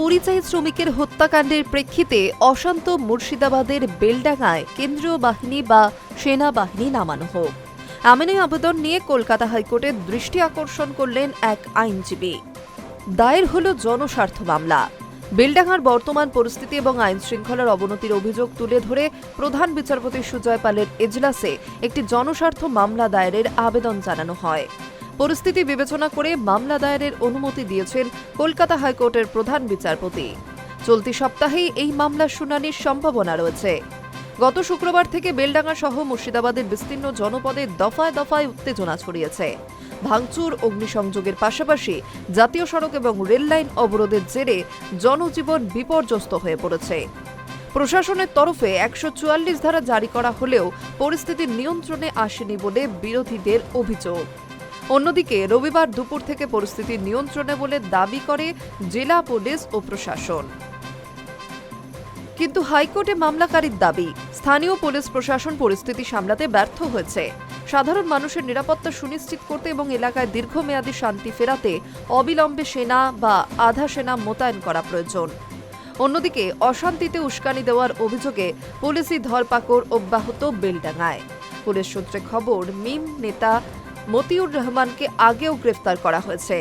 পরিযায়ী শ্রমিকের হত্যাকাণ্ডের প্রেক্ষিতে অশান্ত মুর্শিদাবাদের বেলডাঙ্গায় কেন্দ্রীয় বাহিনী বা সেনাবাহিনী নামানো হোক। এমনই আবেদন নিয়ে কলকাতা হাইকোর্টের দৃষ্টি আকর্ষণ করলেন এক আইনজীবী। দায়ের হল জনস্বার্থ মামলা। বেলডাঙ্গার বর্তমান পরিস্থিতি এবং আইন শৃঙ্খলার অবনতির অভিযোগ তুলে ধরে প্রধান বিচারপতি সুজয় পালের এজলাসে একটি জনস্বার্থ মামলা দায়েরের আবেদন জানানো হয়। পরিস্থিতি বিবেচনা করে মামলা দায়েরের অনুমতি দিয়েছেন কলকাতা হাইকোর্টের প্রধান বিচারপতি। চলতি সপ্তাহেই এই মামলার শুনানির সম্ভাবনা রয়েছে। গত শুক্রবার থেকে বেলডাঙ্গা সহ মুর্শিদাবাদের বিস্তীর্ণ জনপদে দফায় দফায় উত্তেজনা ছড়িয়েছে। ভাঙচুর, অগ্নিসংযোগের পাশাপাশি জাতীয় সড়ক এবং রেললাইন অবরোধের জেরে জনজীবন বিপর্যস্ত হয়ে পড়েছে। প্রশাসনের তরফে একশো চুয়াল্লিশ ধারা জারি করা হলেও পরিস্থিতি নিয়ন্ত্রণে আসেনি বলে বিরোধীদের অভিযোগ। অন্যদিকে, রবিবার দুপুর থেকে পরিস্থিতি নিয়ন্ত্রণে বলে দাবি করে জেলা পুলিশ ও প্রশাসন। কিন্তু হাইকোর্টে মামলাকারীর দাবি, স্থানীয় পুলিশ প্রশাসন পরিস্থিতি সামলাতে ব্যর্থ হয়েছে। সাধারণ মানুষের নিরাপত্তা সুনিশ্চিত করতে এবং এলাকায় দীর্ঘমেয়াদী শান্তি ফেরাতে অবিলম্বে সেনা বা আধা সেনা মোতায়েন করা প্রয়োজন। অন্যদিকে, অশান্তিতে উস্কানি দেওয়ার অভিযোগে পুলিশি ধরপাকড় অব্যাহত বেলডাঙায় পুলিশ সূত্রে খবর, মিম নেতা মতিউর রহমানকে আগেও গ্রেফতার করা হয়েছে।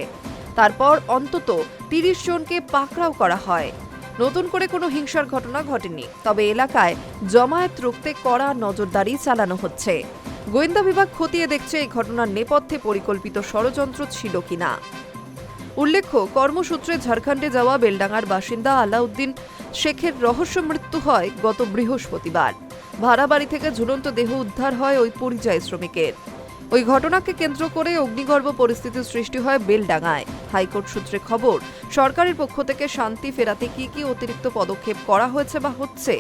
তারপর অন্তত তিরিশ জনকে পাকড়াও করা হয়। নতুন করে কোনো হিংসার ঘটনা ঘটেনি, তবে এলাকায় জমায়েত রুখতে কড়া নজরদারি চালানো হচ্ছে। গোয়েন্দা বিভাগ খতিয়ে দেখছে এই ঘটনার নেপথ্যে পরিকল্পিত ষড়যন্ত্র ছিল কিনা। উল্লেখ্য, কর্মসূত্রে ঝাড়খণ্ডে যাওয়া বেলডাঙ্গার বাসিন্দা আলাউদ্দিন শেখের রহস্য মৃত্যু হয় গত বৃহস্পতিবার। ভাড়া বাড়ি থেকে ঝুলন্ত দেহ উদ্ধার হয় ওই পরিযায়ী শ্রমিকের। ওই ঘটনাকে কেন্দ্র করে অগ্নিগর্ভ পরিস্থিতির সৃষ্টি হয় বেলডাঙ্গায়। হাইকোর্ট সূত্রে খবর, সরকারের পক্ষ থেকে শান্তি ফেরাতে কি কি অতিরিক্ত পদক্ষেপ করা হয়েছে বা হচ্ছে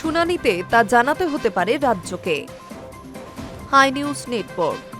শুনানিতে তা জানাতে হতে পারে রাজ্যকে। Hi news network.